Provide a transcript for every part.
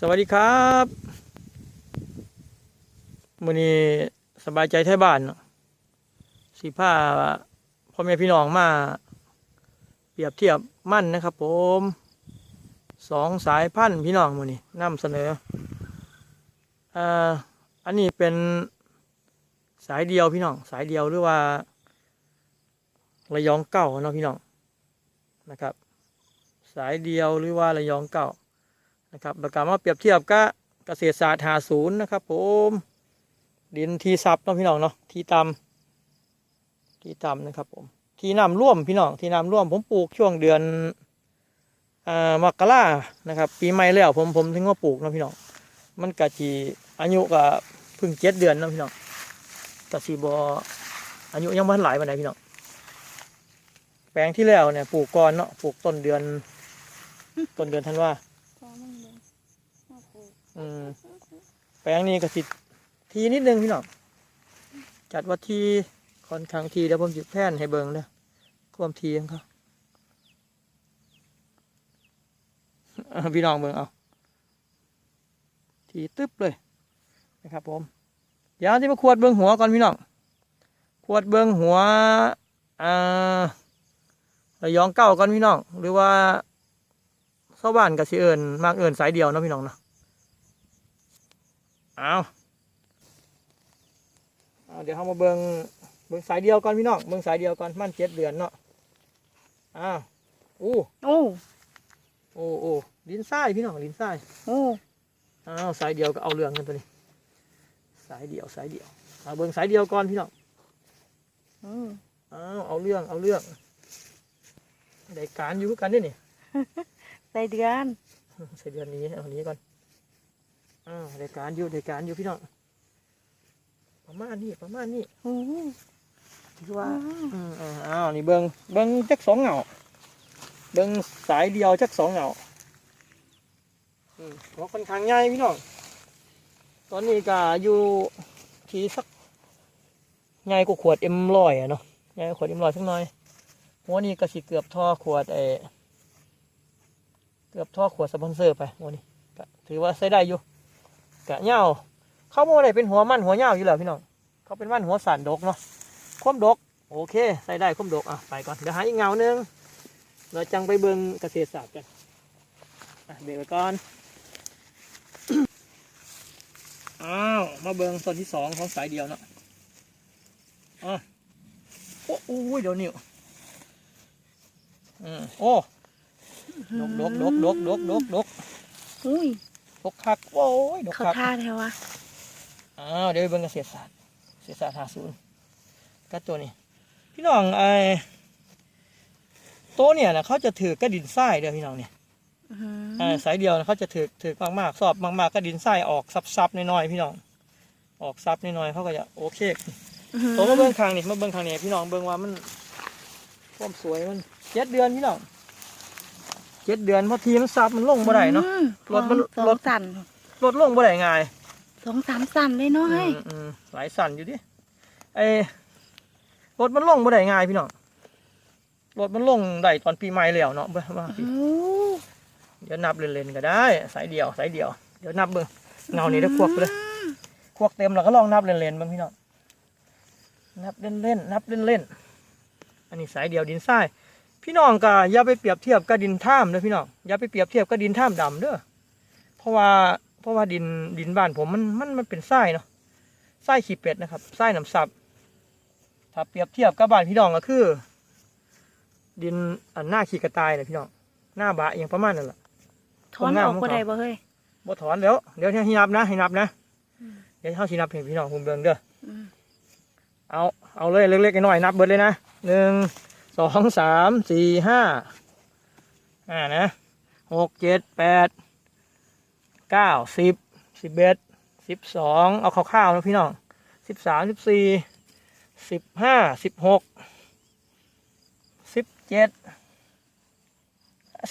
สวัสดีครับมื้อนี้สบายใจไทยบ้านเนาะสีผ้าพ่อแม่พี่น้องมา เปรียบเทียบมั่นนะครับ ผมสองสายพันธุ์พี่น้องมื้อนี้นำเสนออ่าอันนี้เป็นสายเดียวพี่น้องสายเดียวหรือว่า ระยองเก้าเนาะพี่น้องนะครับ สายเดียวหรือว่าระยองเก้า นะครับแล้วก็มาเปรียบเทียบกับเกษตรศาสตร์หาศูนย์นะครับ ผมดินทีซับเนาะพี่น้องเนาะทีตำทีตำนะครับ ผมทีน้ำร่วมพี่น้องทีน้ำร่วม ผมปลูกช่วงเดือนอ่ามกรานะครับ ปีใหม่แล้วผมผมถึงว่าปลูกเนาะพี่น้องมันกะจีอายุก็เพิ่งเจ็ดเดือนเนาะพี่น้องกะสีบออายุยังไม่หลายวันไหนพี่น้องแปลงที่แล้วเนี่ยปลูกก่อนเนาะปลูกต้นเดือนต้นเดือนธันว่า อืมแปลงนี้ก็สิทีนิดนึงพี่น้องจัดว่าทีค่อนข้างทีเดี๋ยวผมหยิบแผ่นให้เบิ่งเลยความทีของเขาพี่น้องเบิ่งเอาทีตึ๊บเลยนะครับ ผม เดี๋ยวที่มาขวดเบิ่งหัวก่อนพี่น้องขวดเบิ่งหัวอ่าระยองเก้าก่อนพี่น้อง หรือว่าชาวบ้านกับสิเอิญมากเอิญสายเดียวนะพี่น้องเนาะ เอาเอาเดี๋ยวเรามาเบิงเบิงสายเดียวก่อนพี่น้องเบิงสายเดียวก่อนมันเจ็ดเดือนเนาะอ้าวอู้โอ้โอ้โอ้ลิ้นไส้ายพี่น้องลิ้นไส้ายโอ้อ้าวสายเดียวก็เอาเรื่องกันตัวนี้ สายเดียวสายเดียวเอาเบิงสายเดียวก่อนพี่น้องอืมอ้าวเอาเรื่องเอาเรื่องได้การอยู่คือกันนี่นี่ ใส่เดือน ใส่เดือนนี้เอานี้ก่อน อ้าวได้การอยู่ได้การอยู่พี่น้องประมาณนี้ประมาณนี้โอ้ถือว่าอืมอ่าอ้าวนี่เบิงเบิงจักสองเหงาเบิงสายเดียวจักสองเหงาอืมหัวค่อนข้างใหญ่พี่น้องตอนนี้ก็อยู่ที่สักใหญ่กว่าขวดเอ็มร้อยอะเนาะใหญ่กว่าขวดเอ็มร้อยสักหน่อยหัวนี้ก็สิเกือบท่อขวดเออเกือบท่อขวดสปอนเซอร์ไปหัวนี้ก็ถือว่าใช้ได้อยู่ กะเหย้าเข้าโมได้เป็นหัวมันหัวเหย้าอยู่แล้วพี่น้องเขาเป็นมันหัวสันดกเนาะคมดก โอเค ใส่ได้คมดกอะไปก่อนเดี๋ยวหาอีกเงาหนึ่งเราจังไปเบิงเกษตรศาสตร์กันเบรกไว้ก่อนอ้าวมาเบิงส่วนที่สองของสายเดียวเนาะอะโอ้โอ้ยเดี๋ยวนิ้วอืมโอ้ดกดกดกดกดกดกดกอุ้ย ดกคักโอ้ยดกเขาคักท่าแท้วะอ้าวเดี๋ยวไปเบิ่งเกษตรศาสตร์เกษตรศาสตร์หาศูนย์ก็ตัวนี้ พี่น้องไอ้โต๊ะเนี่ยนะเขาจะถือกระดินทรายเด้อพี่น้องเนี่ยอื้อหือเอ่าสายเดียวนะเขาจะถือถือมากๆสอบมากๆกระดินทรายออกซับๆน้อยๆพี่น้อง ออกซับน้อยๆเขาก็จะโอเค อื้อหือโต๊ะมาเบิ่งคางนี่มาเบิ่งคางนี่พี่น้องเบิ่งว่ามันความสวยมันเจ็ดเดือนพี่น้อง เจ็ดเดือนเพราะทีมันซับมันลงบ่ได้เนาะ อืมรถมันสองรถ สั่นลดลงบ่ได้ง่ายสองสามสั่นเลยเนาะเฮ้ยอืมอืมหลายสั่นอยู่ดิไอ้รถมันลงบ่ได้ง่ายพี่น้องรถมันลงได้ตอนปีใหม่แล้วเนาะเบิ่งว่าโอ้เดี๋ยวนับเล่นๆก็ได้สายเดียวสายเดียวเดี๋ยวนับเบิ่งเงานี้ได้ควบไปเลยควบเต็มแล้วก็ลองนับเล่นๆเบิ่งพี่น้องนับเล่นๆนับเล่นๆอันนี้สายเดียวดินทราย พี่น้องก็อย่าไปเปรียบเทียบกับดินท่ามเด้อพี่น้องอย่าไปเปรียบเทียบกับดินท่ามดำเด้อเพราะว่าเพราะว่าดินดินบ้านผมมันมันมันเป็นทรายเนาะไส้ขี้เป็ดนะครับไส้น้ำซับถ้าเปรียบเทียบกับบ้านพี่น้องก็คือ ดินอันหน้าขี้กระต่ายนะพี่น้องหน้าบะอย่างประมาณนั่นแหละถอนออกก็ได้บ่เฮ้ยบ่ถอนแล้วเดี๋ยวให้นับนะให้นับนะอืมเดี๋ยวเขาสินับให้พี่น้องคุณเบิ่งเด้ออืมเอาเอาเลยเล็กๆน้อยๆนับเบิดเลยนะหนึ่ง สองสามสี่ห้าอ่านะหกเจ็ดแปดเก้าสิบสิบเอ็ดสิบสองเอาคร่าวๆนะพี่น้องสิบสามสิบสี่สิบห้าสิบหกสิบเจ็ด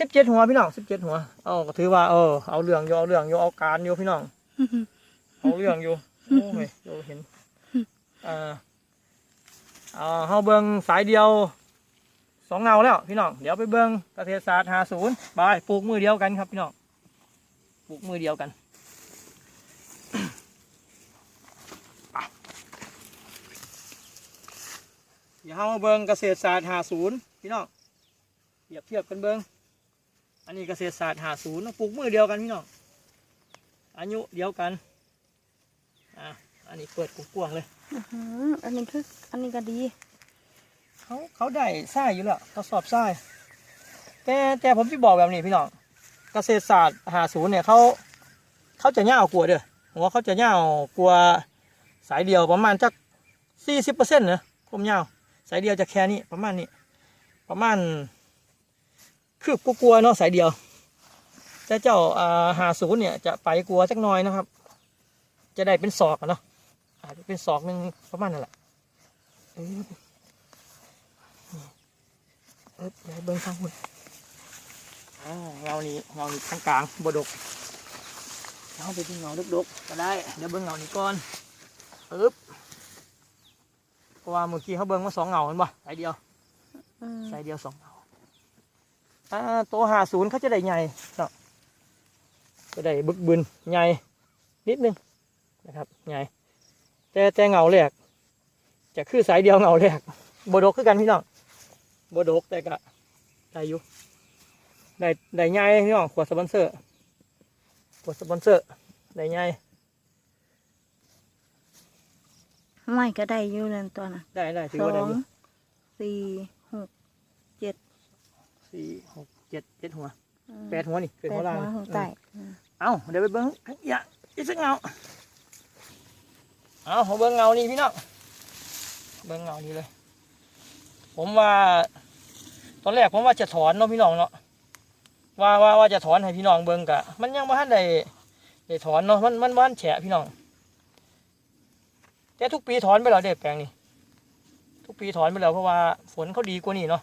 สิบเจ็ดหัวพี่น้องสิบเจ็ดหัวเอาก็ถือว่าเออเอาเรื่องอยู่เอาเรื่องอยู่เอาการอยู่พี่น้องเอาเรื่องอยู่โอ้ยเดี๋ยเห็นอ่าเอาเฮาเบิงสายเดียว สองเงาแล้วพี่น้องเดี๋ยวไปเบิงเกษตรศาสตร์หาศูนย์บายปลูกมือเดียวกันครับพี่น้องปลูกมือเดียวกันไปเดี๋ยวเรามาเบิงเกษตรศาสตร์หาศูนย์พี่น้องเปรียบเทียบกันเบิงอันนี้เกษตรศาสตร์หาศูนย์ปลูกมือเดียวกันพี่น้องอายุเดียวกันอะอันนี้เปิดกว้างเลยอันนี้คืออันนี้ก็ดี เขาเขาได้ไส้อยู่แล้วเขาสอบไส้แต่แต่ผมจะบอกแบบนี้พี่น้องเกษตรศาสตร์หาศูนย์เนี่ยเขาเขาจะย่ากลัวเด้อผมว่าเขาจะย่ากลัวสายเดียวประมาณจักสี่สิบเปอร์เซ็นต์เนะผมยาสายเดียวจะแค่นี้ประมาณนี้ ประมาณคืบกลัวๆเนาะสายเดียวแต่เจ้าหาศูนย์เนี่ยจะไปกลัวจักหน้อยนะครับ จะได้เป็นศอกเนาะอาจจะเป็นศอกหนึ่งประมาณนั่นแหละ เออเอ๊ะเดี๋ยวเบิ้งข้างหุ่นอ่าเงานี้เงานี้ข้างกลางบดกเอาไปที่เงาดกๆก็ได้ เดี๋ยวเบิ้งเงานี้ก่อนปึ๊บเพราะว่าเมื่อกี้เขาเบิ้งมาสองเงาเห็นปะสายเดียวสายเดียวสองเงาอ่าตัวหาศูนย์เขาจะได้ใหญ่เนาะจะได้บึกบึนใหญ่นิดนึงนะครับใหญ่แต่แต่เงาแรกจะคือสายเดียวเงาแรกบดกคือกันพี่น้อง บดกแต่ก็ได้อยู่ได้ได้ใหญ่พี่น้องขวดสปอนเซอร์ขวดสปอนเซอร์ได้ใหญ่ไม่ก็ได้อยู่นั่นตัวน่ะได้ได้ถือสอว่าได้งอยู่สี่หกสี่หกเจ็ดเจ็ดหัวอืมแปดหัวนี่เป็นแปหัวดล่างหัวหัวไต่อืมเอาเดี๋ยวไปเบิ้งอย่าอีกสักเงาเอาผมเบิ้งเงานี่พี่น้องเบิ้งเงานี่เลย ผมว่า ตอนแรกผมว่าจะถอนเนาะพี่น้องเนาะว่าว่าว่าจะถอนให้พี่น้องเบิ้งกะ มันยังไม่ทันได้ได้ถอนเนาะมันมันบ้านแฉะพี่น้องแต่ทุกปีถอนไปแล้วเด็กแปลงนี่ทุกปีถอนไปแล้วเพราะว่าฝนเขาดีกว่านี่เนาะ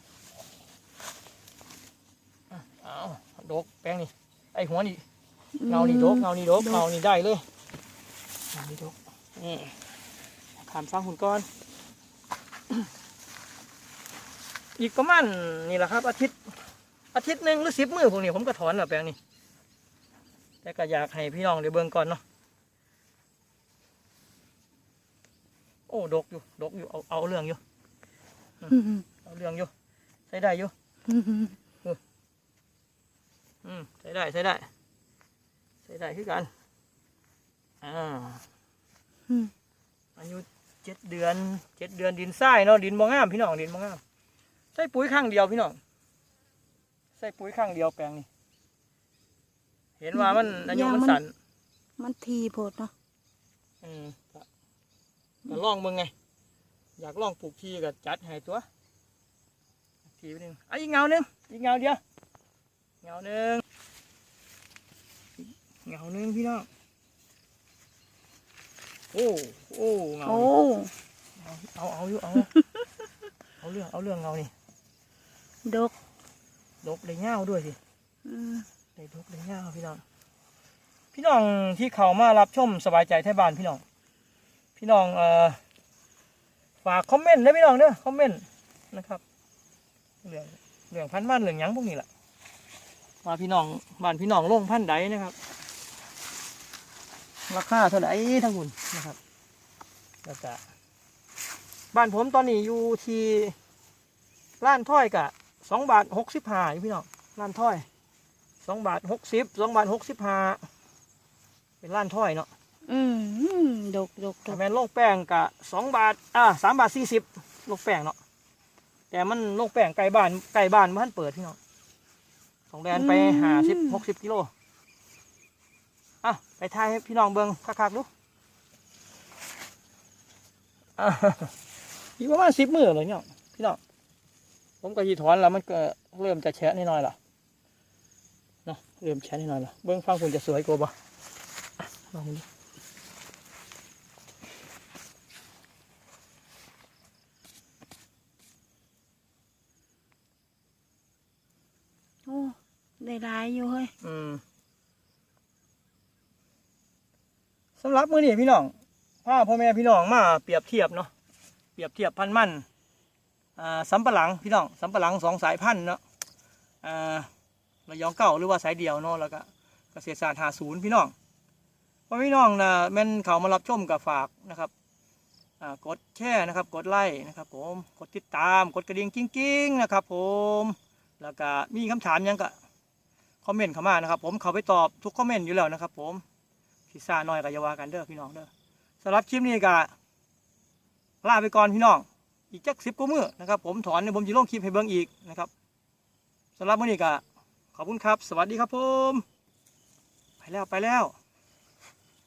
เอาดกแปลงนี่ไอหัวนี่เงานี่ดกเงานี่ดกเงานี่ได้เลยเงานี่ดกนี่ขามสร้างหุ่นก้อน อีกประมาณนี่แหละครับ อาทิตย์อาทิตย์หนึ่งหรือสิบมือพวกนี้ผมก็ถอนแบบแปลงนี้ แต่ก็อยากให้พี่น้องได้เบิ่งก่อนเนาะโอ้ดกอยู่ดกอยู่เอาเอาเรื่องอยู่อืมเอาเรื่องอยู่ใช้ได้อยู่อืมอืมใช้ได้ใช้ได้ใช้ได้คือกันอ่าอืมอายุเจ็ดเดือนเจ็ดเดือนดินทรายเนาะดินบ่งามพี่น้องดินบ่งามใส่ปุ๋ยข้างเดียวพี่น้องใส่ปุ๋ยข้างเดียวแปลงนี้เห็นว่ามันอายุมันสั้นมันทีโพดเนาะอืมก็ก็ลองมึงไง อยากลองปลูกทีก็จัดให้ตัวทีไปหนึ่งอะอีกเงาหนึ่งอีกเงาเดียวเงาหนึ่งเงาหนึ่งพี่น้องโอ้โอ้เงาโอ้นี่เอาเอาอยู่เอาเอาเรื่องเอาเรื่องเงานี่ ดก ดกเลยเง่าด้วยสิอืมได้ดกเลยเง่าพี่น้อง พี่น้องที่เขามารับชมสบายใจไทยบ้านพี่น้อง พี่น้องเอ่อฝากคอมเมนต์นะพี่น้องเด้อคอมเมนต์นะครับเรื่องเรื่องพันธุ์บ้านเรื่องหยังพวกนี้แหละว่าพี่น้องบ้านพี่น้องลงพันธุ์ใดนะครับ ราคาเท่าไหร่ทั้งหุ่นนะครับแล้วก็บ้านผมตอนนี้อยู่ที่ร้านถ้อยกะ สองบาทหกสิบห้าพี่น้องร้านถ้อยสองบาทหกสิบสองบาทหกสิบห้าเป็นร้านถ้อยเนาะอืมอืมดกดกดถ้ากแม่นลงแป้งกะสองบาทอ่าสามบาทสี่สิบลงแป้งเนาะแต่มันลงแป้งไกลบ้านไกลบ้านมันเปิดพี่น้องต้องแดนไปหาสิบหกสิบกิโลอะไปทายให้พี่น้องเบิ้งคักๆดูอะอีกประมาณสิบมือเลยเนี่ยพี่น้อง ผมก็ยีถอนแล้วมันก็เริ่มจะแฉะนิดหน่อยละเนาะเริ่มแฉะนิดหน่อยละเบิ้งฟังคุณจะสวยกว่าบ่อะลองดูโอ้ได้หลายอยู่เฮ้ยอืมสำหรับมือนี้พี่น้องพาพ่อแม่พี่น้องมาเปรียบเทียบเนาะเปรียบเทียบพันธุ์มันอ่า สำปะหลังพี่น้องสำปะหลังสองสายพันธุ์เนาะอ่าระยองเก่าหรือว่าสายเดียวเนาะแล้วก็เกษตรศาสตร์หาศูนย์พี่น้องพอพี่น้องนะแม่นเขามารับชมกับฝากนะครับกดแชร์นะครับ กดไลค์นะครับผมกดติดตามกดกระดิ่งกิ้งๆนะครับ ผมแล้วก็มีคำถามยังก็คอมเมนต์เข้ามานะครับ ผมเขาไปตอบทุกคอมเมนต์อยู่แล้วนะครับ ผมพิซซ่าน้อยกับยาวากันเด้อพี่น้องเด้อสำหรับคลิปนี้ก็ลาไปก่อนพี่น้อง อีกจักสิบกว่ามือนะครับผมถอนเนี่ยผมจะลงคลิปให้เบิ้งอีกนะครับสำหรับมื้อนี้ก็ขอบคุณครับ สวัสดีครับผม ไปแล้วไปแล้ว